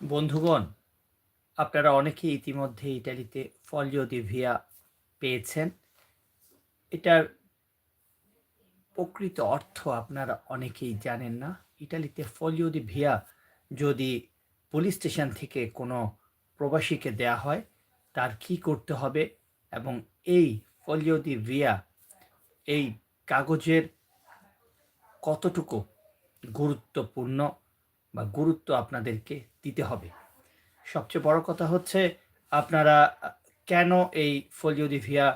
বন্ধুগণ, আপনারা অনেকেই ইতিমধ্যে ইটালিতে ফলিও দি ভিয়া পেয়েছেন। এটার প্রকৃত অর্থ আপনারা অনেকেই জানেন না। ইটালিতে ফলিও দি ভিয়া যদি পুলিশ স্টেশন থেকে কোনো প্রবাসীকে দেয়া হয়, তার কি করতে হবে? এবং এই ফলিও দি ভিয়া, এই কাগজের কতটুকু গুরুত্বপূর্ণ? বা গুরুত্ব আপনাদেরকে দিতে হবে। সবচেয়ে বড় কথা হচ্ছে, আপনারা কেন এই ফোলিও দি ভিয়া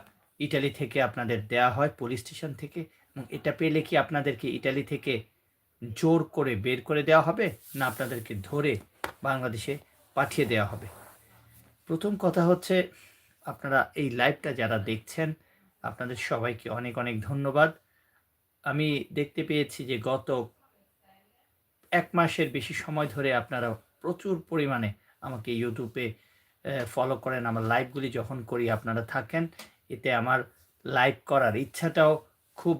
ইটালি থেকে আপনাদের দেয়া হয়, পুলিশ স্টেশন থেকে? এবং এটা পেলে কি আপনাদেরকে ইটালি থেকে জোর করে বের করে দেওয়া হবে, না আপনাদেরকে ধরে বাংলাদেশে পাঠিয়ে দেওয়া হবে? প্রথম কথা হচ্ছে, আপনারা এই লাইভটা যারা দেখছেন, আপনাদের সবাইকে অনেক অনেক ধন্যবাদ। আমি দেখতে পেয়েছি যে গত এক মাসের বেশি সময় ধরে আপনারা প্রচুর পরিমাণে আমাকে ইউটিউবে ফলো করেন। আমার লাইভগুলি যখন করি, আপনারা থাকেন, এতে আমার লাইভ করার ইচ্ছাটাও খুব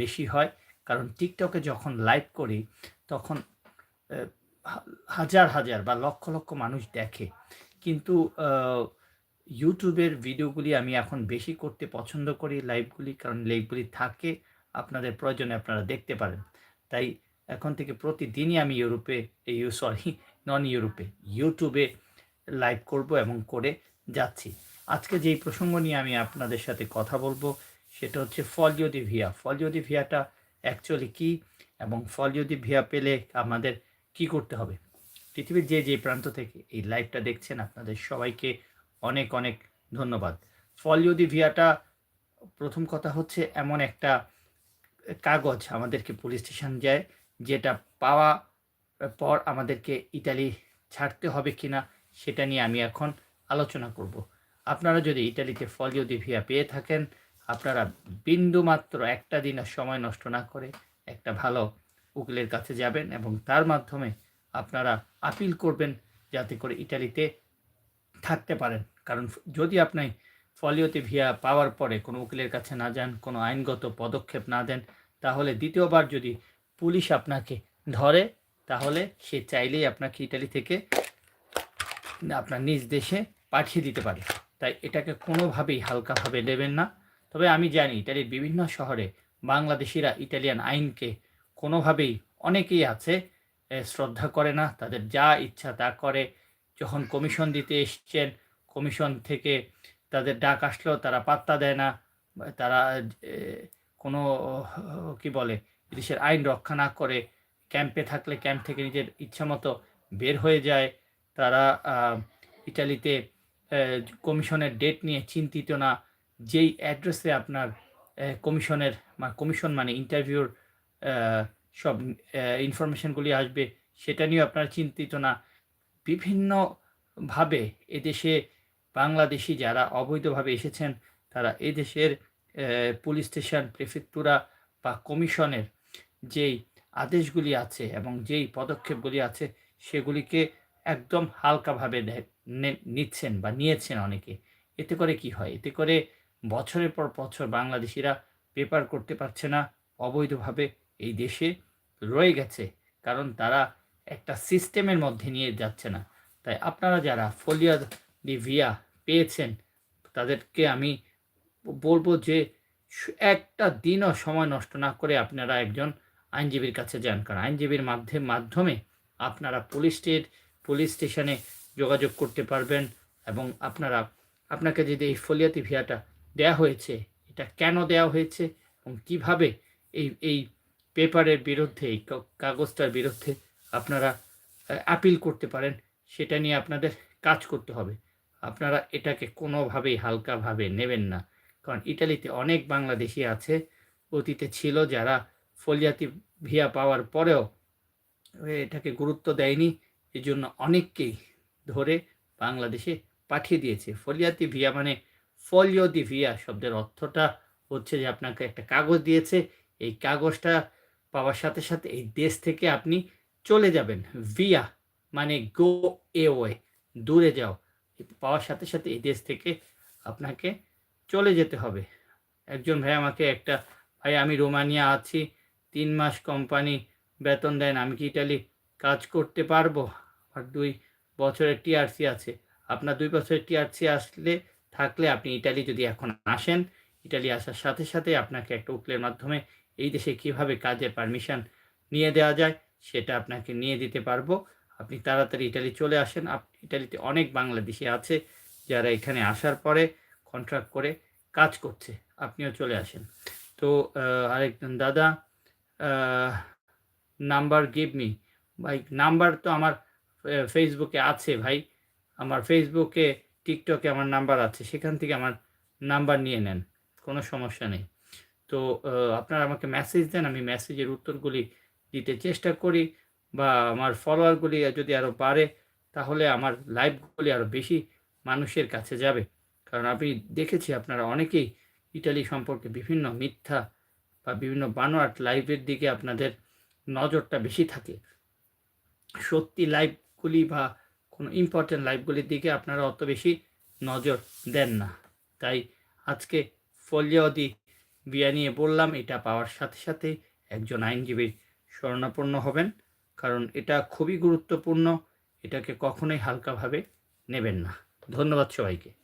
বেশি হয়। কারণ টিকটকে যখন লাইভ করি, তখন হাজার হাজার বা লক্ষ লক্ষ মানুষ দেখে। কিন্তু ইউটিউবের ভিডিওগুলি আমি এখন বেশি করতে পছন্দ করি লাইভগুলি কারণ লাইভগুলি থাকে, আপনাদের প্রয়োজনে আপনারা দেখতে পারেন। তাই এখন থেকে প্রতিদিনই আমি ইউরোপে ইউ, সরি, নন ইউরোপে, ইউটিউবে লাইভ করব এবং করে যাচ্ছি। আজকে যেই প্রসঙ্গ নিয়ে আমি আপনাদের সাথে কথা বলব, সেটা হচ্ছে ফলিও দি ভিয়া। ফলিও দি ভিয়াটা অ্যাকচুয়ালি কী এবং ফলিও দি ভিয়া পেলে আমাদের কি করতে হবে? পৃথিবীর যে যে প্রান্ত থেকে এই লাইভটা দেখছেন আপনাদের সবাইকে অনেক অনেক ধন্যবাদ। ফলিও দি ভিয়াটা প্রথম কথা হচ্ছে এমন একটা কাগজ আমাদেরকে পুলিশ স্টেশন যায় যেটা পাওয়া পর আমাদেরকে ইটালি ছাড়তে হবে কি না সেটা নিয়ে আমি এখন আলোচনা করব। আপনারা যদি ইটালিতে ফলিও দি ভিয়া পেয়ে থাকেন, আপনারা বিন্দু মাত্র একটা দিনের সময় নষ্ট না করে একটা ভালো উকিলের কাছে যাবেন এবং তার মাধ্যমে আপনারা আপিল করবেন যাতে করে ইটালিতে থাকতে পারেন। কারণ যদি আপনি ফলিওতে ভিয়া পাওয়ার পরে কোনো উকিলের কাছে না যান, কোনো আইনগত পদক্ষেপ না দেন, তাহলে দ্বিতীয়বার যদি পুলিশ আপনাকে ধরে, তাহলে সে চাইলেই আপনাকে ইটালি থেকে আপনার নিজ দেশে পাঠিয়ে দিতে পারে। তাই এটাকে কোনোভাবেই হালকাভাবে নেবেন না। তবে আমি জানি ইটালির বিভিন্ন শহরে বাংলাদেশিরা ইটালিয়ান আইনকে কোনোভাবেই অনেকেই আছে শ্রদ্ধা করে না। তাদের যা ইচ্ছা তা করে। যখন কমিশন দিতে এসছেন, কমিশন থেকে তাদের ডাক আসলেও তারা পাত্তা দেয় না। তারা কোনো, কি বলে দেশের আইন রক্ষা না করে ক্যাম্পে থাকলে ক্যাম্প থেকে নিজের ইচ্ছা মতো বের হয়ে যায়। তারা ইটালিতে কমিশনের ডেট নিয়ে চিন্তিত না। যেই অ্যাড্রেসে আপনার কমিশনের কমিশন মানে ইন্টারভিউর সব ইনফরমেশনগুলি আসবে, সেটা নিয়েও আপনারা চিন্তিত না। বিভিন্নভাবে এদেশে বাংলাদেশি যারা অবৈধভাবে এসেছেন, তারা এদেশের পুলিশ স্টেশন প্রেফেক্টুরা বা কমিশনের যেই আদেশগুলি আছে এবং যেই পদক্ষেপগুলি আছে, সেগুলিকে একদম হালকাভাবে নিচ্ছেন বা নিয়েছেন অনেকে। এতে করে কি হয়? এতে করে বছরের পর বছর বাংলাদেশিরা পেপার করতে পারছে না, অবৈধভাবে এই দেশে রয়ে গেছে। কারণ তারা একটা সিস্টেমের মধ্যে নিয়ে যাচ্ছে না। তাই আপনারা যারা ফোলিয়া দি ভিয়া পেয়েছেন, তাদেরকে আমি বলব যে একটা দিনও সময় নষ্ট না করে আপনারা একজন আইনজীবীর কাছে যান। কারণ আইনজীবীর মাধ্যমে মাধ্যমে আপনারা পুলিশ স্টেট পুলিশ স্টেশনে যোগাযোগ করতে পারবেন এবং আপনারা আপনাকে যদি এই ফলিয়াতি ভিয়াটা দেয়া হয়েছে, এটা কেন দেওয়া হয়েছে এবং কীভাবে এই এই পেপারের বিরুদ্ধে, এই কাগজটার বিরুদ্ধে আপনারা আপিল করতে পারেন, সেটা নিয়ে আপনাদের কাজ করতে হবে। আপনারা এটাকে কোনোভাবেই হালকাভাবে নেবেন না। কারণ ইটালিতে অনেক বাংলাদেশি আছে, অতীতে ছিল যারা ফলিয়াতি ভিয়া পাওয়ার পরেও এটাকে গুরুত্ব দেয়নি। এই জন্য অনেককেই ধরে বাংলাদেশে পাঠিয়ে দিয়েছে। ফলিয়াতি ভিয়া মানে ফলিও দি ভিয়া শব্দের অর্থটা হচ্ছে যে আপনাকে একটা কাগজ দিয়েছে। এই কাগজটা পাওয়ার সাথে সাথে এই দেশ থেকে আপনি চলে যাবেন। ভিয়া মানে গো এ ওয়ে, দূরে যাও। পাওয়ার সাথে সাথে এই দেশ থেকে আপনাকে চলে যেতে হবে। একজন ভাই আমাকে একটা, ভাই আমি রোমানিয়া আছি তিন মাস কোম্পানি বেতন দেন আমি কি ইটালি কাজ করতে পারব? আর দুই বছরের টিআরসি আছে। আপনার দুই বছরের টিআরসি আসলে থাকলে আপনি ইটালি যদি এখন আসেন, ইটালি আসার সাথে সাথে আপনাকে একটা উকিলের মাধ্যমে এই দেশে কীভাবে কাজের পারমিশন নিয়ে দেওয়া যায় সেটা আপনাকে নিয়ে দিতে পারব। আপনি তাড়াতাড়ি ইটালি চলে আসেন। ইটালিতে অনেক বাংলাদেশি আছে যারা এখানে আসার পরে কন্ট্রাক্ট করে কাজ করছে। আপনিও চলে আসেন। তো আরেকজন দাদা নাম্বার গিভ মি ভাই নাম্বার তো আমার ফেসবুকে আছে ভাই। আমার ফেসবুকে টিকটকে আমার নাম্বার আছে। সেখান থেকে আমার নাম্বার নিয়ে নেন। কোনো সমস্যা নেই। তো আপনারা আমাকে মেসেজ দেন, আমি মেসেজের উত্তরগুলি দিতে চেষ্টা করি বা আমার ফলোয়ারগুলি যদি আরও বাড়ে, তাহলে আমার লাইভগুলি আরও বেশি মানুষের কাছে যাবে। কারণ আমি দেখেছি আপনারা অনেকেই ইটালি সম্পর্কে বিভিন্ন মিথ্যা বা বিভিন্ন বানোয়াট লাইভের দিকে আপনাদের নজরটা বেশি থাকে। সত্যি লাইভগুলি বা কোনো ইম্পর্টেন্ট লাইভগুলির দিকে আপনারা অত বেশি নজর দেন না। তাই আজকে ফলিয়াদি বিয়া নিয়ে বললাম, এটা পাওয়ার সাথে সাথে একজন আইনজীবীর শরণাপন্ন হবেন, কারণ এটা খুবই গুরুত্বপূর্ণ, এটাকে কখনোই হালকাভাবে নেবেন না। ধন্যবাদ সবাইকে।